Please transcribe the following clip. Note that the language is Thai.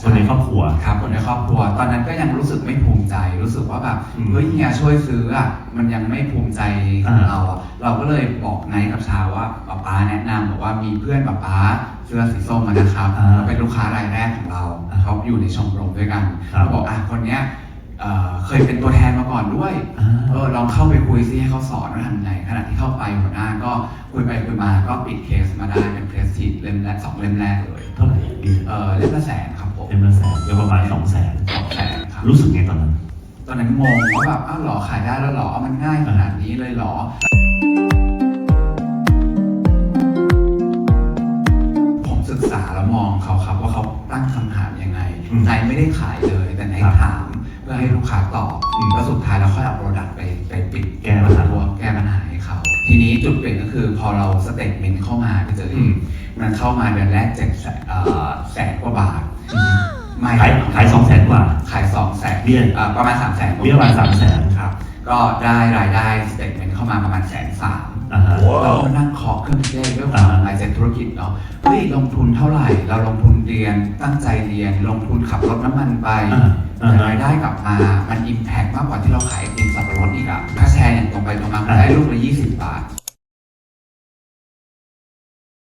คนในครอบครัว ครับคนในครอบครัว ตอนนั้นก็ยังรู้สึกไม่ภูมิใจ รู้สึกว่าแบบอืมเฮ้ยเฮียช่วยซื้ออะมันยังไม่ภูมิใจของอ่า เราอะเราก็เลยบอกไนท์กับชาว่าป๊าป๊าแนะนำบอกว่ามีเพื่อนป๊าป๊าเสื้อสีส้มมานะครับอ่าเขาเป็นลูกค้ารายแรกของเราอ่าเขาอยู่ในชมรมด้วยกันครับ เขาบอกอะคนเนี้ยเอ่อเคยเป็นตัวแทนมาก่อนด้วย อ่า เออลองเข้าไปคุยซิให้เขาสอนว่าทำไงขณะที่เข้าไปหัวหน้าก็คุยไปคุยมาก็ปิดเคสมาได้เป็นเคสชีทเล่มแรกสองเล่มแรกเลย เท่าไหร่ดี เออเล่มละแสนครับผ มเต็มละแสนก็ประมาณสองแสนสองแสนครับ รู้สึกไงตอนนั้น ตอนนั้นงงว่าแบบอ้าวเหรอขายได้แล้วเหรอเอามันง่ายขนาดนี้เลยเหรอ ผมศึกษาแล้วมองเขาครับ ว่าเขาตั้งคำถามยังไงอืมนายไม่ได้ขายเลย แต่นายครับถามเพื่อให้ลูกค้าตอบอืมแล้วสุดท้ายเราค่อยเอาโปรดักต์ไปไปปิดแก้ปัญหา ตัวแก้ปัญหาให้เขาทีนี้จุดเปลี่ยนก็คือพอเราสเต็ปเมนต์เข้ามาพี่เจออืรี่มมันเข้ามาเดือนแรกเจ็ดแสนเอ่อแสนกว่าบาท ไม่ขายขายสองแสนกว่า ขายสองแสนเบี้ยอ่าประมาณสามแสนเบี้ยประมาณ300,000ครับ ก็ได้รายได้สเตทเมนต์เข้ามาประมาณแสนสามอ่าฮะ เราก็นั่งเคาะเครื่องเลขด้วยควาอ่ามหมายเซ็ธุรกิจเนาะเฮ้ยลงทุนเท่าไหร่ เราลงทุนเรียนตั้งใจเรียน ลงทุนขับรถน้ำมันไป อ่าอ่าแต่รายได้กลับมา มันอิมแพกมากกว่าที่เราขายไอติมสับปะรดอีกอะถ้าแชร์อย่างตรงไปตรงมามันได้ลูกละ20 บาท